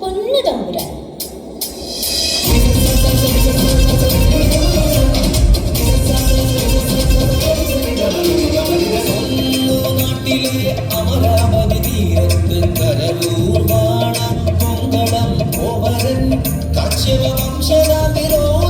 പൊന്നു തമ്പുരാൻ. അമരാവതി തീരത്ത് കോവരൻ കശ്യപ വംശരാതിരോചനപുത്രൻ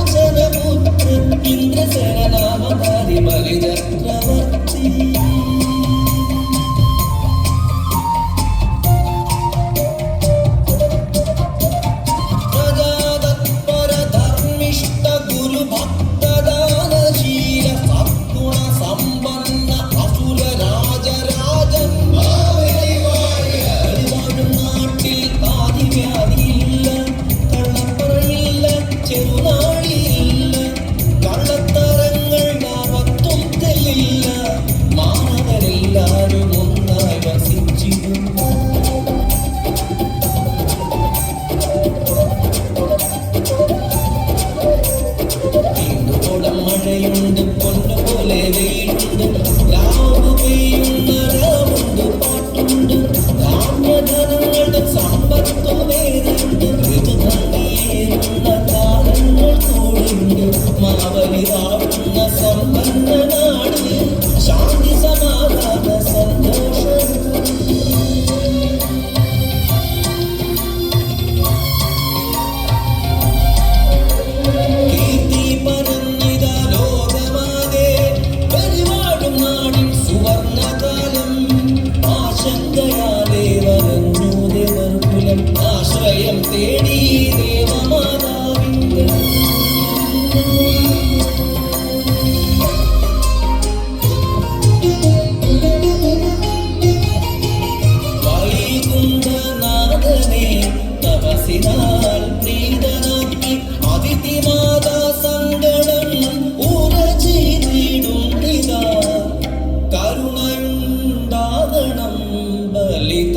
gente.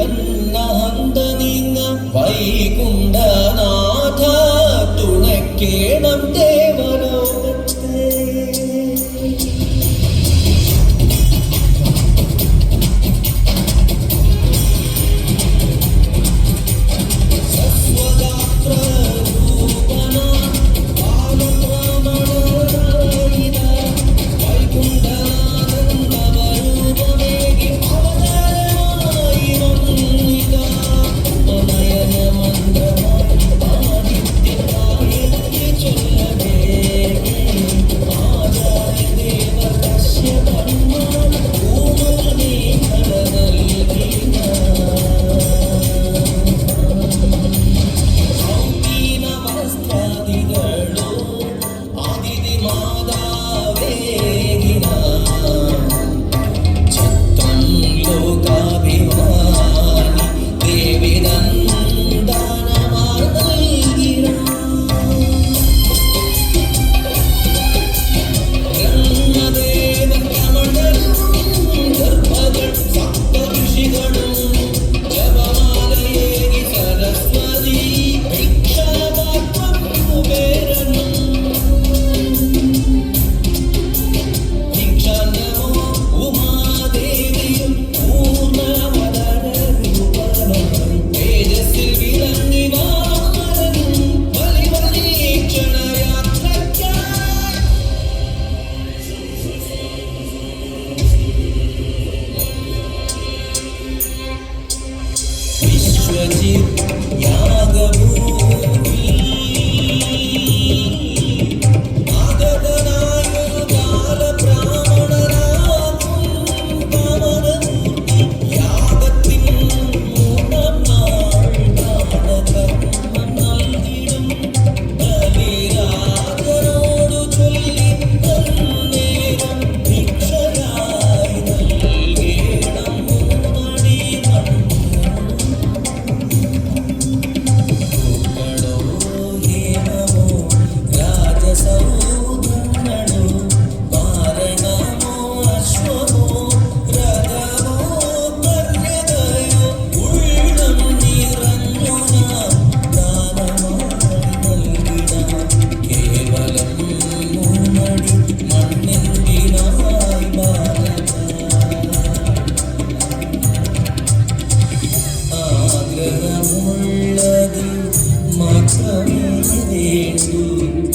തന്നഹന്ത വൈകുണ്ഠനാഥ തുണക്കേണം സ്നേഹമുള്ളതിൽ മാത്രമേ വേണ്ടൂ.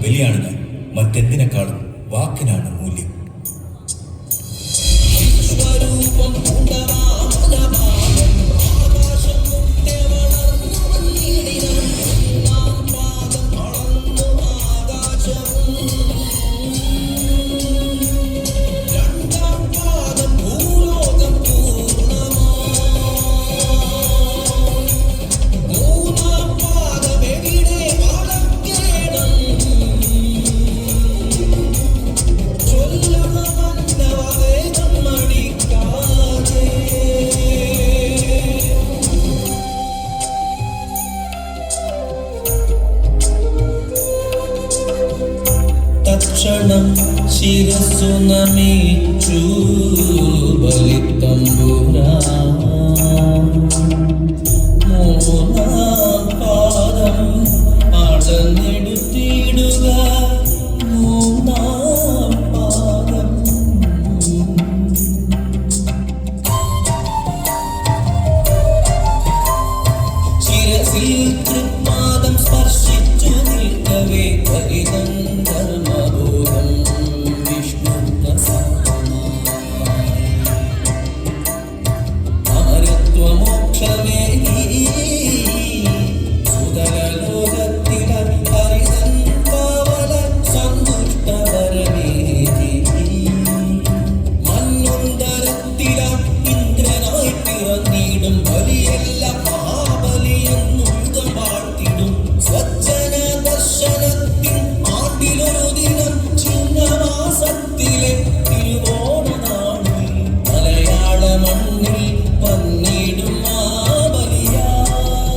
ബലിയാണ് മറ്റെന്തിനേക്കാളും വാക്കിനാണ് മൂല്യം.